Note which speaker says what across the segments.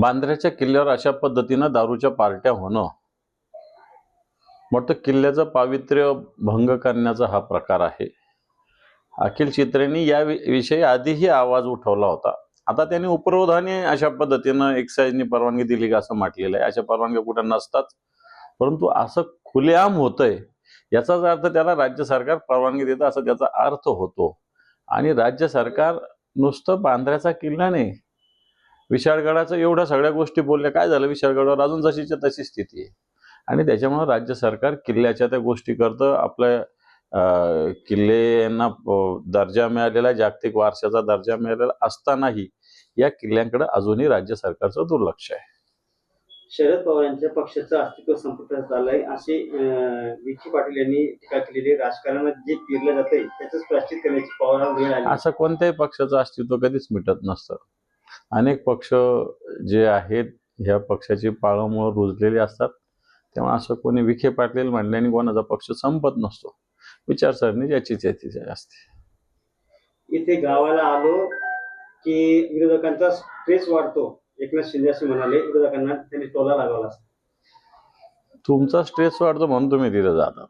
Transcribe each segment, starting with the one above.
Speaker 1: बांद्र्याच्या किल्ल्यावर अशा पद्धतीनं दारूच्या पार्ट्या होणं. मोठं किल्ल्याचं पावित्र्य भंग करण्याचा हा प्रकार आहे. अखिल चित्रेंनी या विषयी आधीही आवाज उठवला होता. आता त्यांनी उपरोधाने अशा पद्धतीनं एक्साईजनी परवानगी दिली का असं म्हटलेलं आहे. अशा परवानग्या कुठे नसतात. परंतु असं खुलेआम होतंय याचाच अर्थ त्याला राज्य सरकार परवानगी देतं असा त्याचा अर्थ होतो. आणि राज्य सरकार नुसतं बांद्र्याचा किल्ला नाही विशाळगडाचं एवढ्या सगळ्या गोष्टी बोलल्या काय झालं विशाळगडावर? अजून जशीच्या तशी स्थिती आहे. आणि त्याच्यामुळे राज्य सरकार किल्ल्याच्या त्या गोष्टी करतं. आपल्या अं, किल्ल्यांना अं, दर्जा मिळालेला जागतिक वारशाचा दर्जा मिळालेला असतानाही या किल्ल्यांकडे अजूनही राज्य सरकारचं दुर्लक्ष आहे.
Speaker 2: शरद पवार यांच्या पक्षाचं अस्तित्व संपुष्टात आलंय. असे विखे पाटील यांनी टीका केलेली. राजकारणात जे पेरलं जातंय त्याच प्राश्चित करण्याची पवारांना वेळ
Speaker 1: असं कोणत्याही पक्षाचं अस्तित्व कधीच मिटत नसतं. अनेक पक्ष जे आहेत ह्या पक्षाची पाळंमुळं रुजलेली असतात. तेव्हा असं कोणी विखे पाटील म्हणल्याने कोणाचा पक्ष संपत नसतो. विचारसरणी ज्याची त्याची असते.
Speaker 2: इथे गावाला आलो की विरोधकांचा स्ट्रेस वाढतो. एकनाथ शिंदे असे म्हणाले विरोधकांना त्यांनी टोला लागवला
Speaker 1: तुमचा स्ट्रेस वाढतो म्हणून तुम्ही तिथे जातात.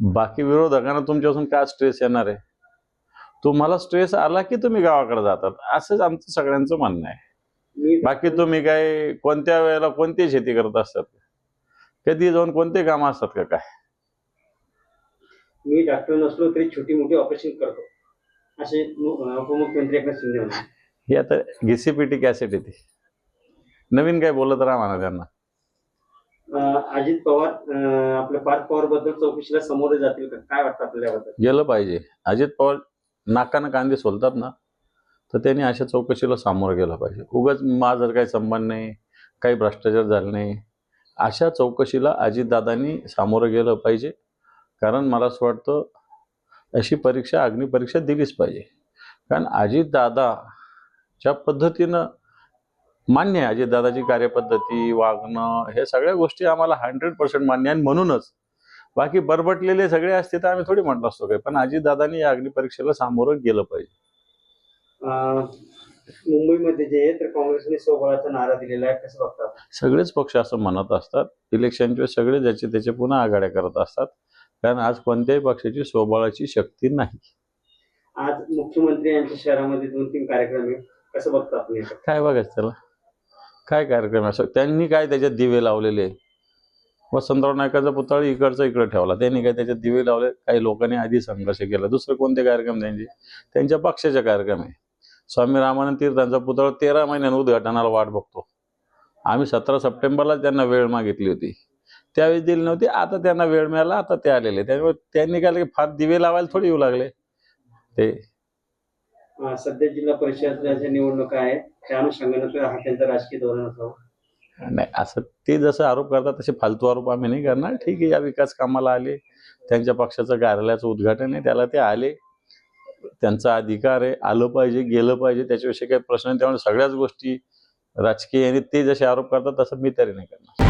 Speaker 1: बाकी विरोधकांना तुमच्यापासून काय स्ट्रेस येणार आहे? तुम्हाला स्ट्रेस आला की तुम्ही गावाकडे जातात? असंच आमचं सगळ्यांचं म्हणणं आहे. बाकी तुम्ही काय कोणत्या वेळेला कोणती शेती करत असतात? कधी जाऊन कोणते काम असतात का काय?
Speaker 2: मी डॉक्टर नसलो तरी छोटी मोठी ऑपरेशन करतो. असे उपमुख्यमंत्री एकनाथ शिंदे
Speaker 1: ही आता घिसीपिटी कॅसेट येते नवीन काय बोलत राहा म्हणा त्यांना.
Speaker 2: अजित पवार आपल्या पार्थ पवारबद्दल चौकशीला समोर जातील का? काय वाटतं आपल्याला याबद्दल
Speaker 1: गेलं पाहिजे. अजित पवार नाकानं कांदे सोलतात ना तर त्यांनी अशा चौकशीला सामोरं गेलं पाहिजे. उगाच माझं काही संबंध नाही काही भ्रष्टाचार झाला नाही अशा चौकशीला अजितदादांनी सामोरं गेलं पाहिजे. कारण मला असं वाटतं अशी परीक्षा अग्निपरीक्षा दिलीच पाहिजे. कारण अजितदादा ज्या पद्धतीनं मान्य आहे अजितदादाची कार्यपद्धती वागणं हे सगळ्या गोष्टी आम्हाला हंड्रेड पर्सेंट मान्य आहे आणि म्हणूनच. बाकी बरबटलेले सगळे असते तर आम्ही थोडी म्हटलं असतो काय पण अजितदादांनी या अग्निपरीक्षेला सामोरं गेलं पाहिजे.
Speaker 2: मुंबईमध्ये जे आहे तर काँग्रेसने स्वबळाचा नारा दिलेला आहे कसं बघतात
Speaker 1: सगळेच पक्ष असं म्हणत असतात इलेक्शनचे सगळे ज्याचे त्याचे पुन्हा आघाड्या करत असतात कारण आज कोणत्याही पक्षाची स्वबळाची शक्ती नाही.
Speaker 2: आज मुख्यमंत्री यांच्या शहरामध्ये दोन तीन कार्यक्रम आहे कसं बघता आपण याचं?
Speaker 1: काय बघायचं त्याला? काय कार्यक्रम असं त्यांनी काय त्याच्यात दिवे लावलेले? वसंतराव नायकाचा पुतळा इकडचा इकडे ठेवला. त्यांनी काय त्याच्यात दिवे लावले? काही लोकांनी आधी संघर्ष केला. दुसरे कोणते कार्यक्रम त्यांचे? त्यांच्या पक्षाचे कार्यक्रम आहे. स्वामी रामानंद तीर्थांचा पुतळा तेरा महिन्यानं उद्घाटनाला वाट बघतो. आम्ही सतरा सप्टेंबरला त्यांना वेळ मागितली होती. त्यावेळी दिली नव्हती. आता त्यांना वेळ मिळाला. आता ते आलेले. त्यामुळे त्यांनी काय फार दिवे लावायला थोडे येऊ लागले. ते
Speaker 2: सध्या जिल्हा परिषद निवडणुका आहेत. त्या अनुषंगाने हा त्यांचा राजकीय धोरण असावं.
Speaker 1: नाही असं ते जसं आरोप करतात तसे फालतू आरोप आम्ही नाही करणार. ठीक आहे या विकास कामाला आले. त्यांच्या पक्षाचं कार्यालयाचं उद्घाटन आहे त्याला ते आले. त्यांचा अधिकार आहे आलं पाहिजे गेलं पाहिजे त्याच्याविषयी काही प्रश्न नाही. त्यामुळे सगळ्याच गोष्टी राजकीय आणि ते जसे आरोप करतात तसं मी तरी नाही करणार.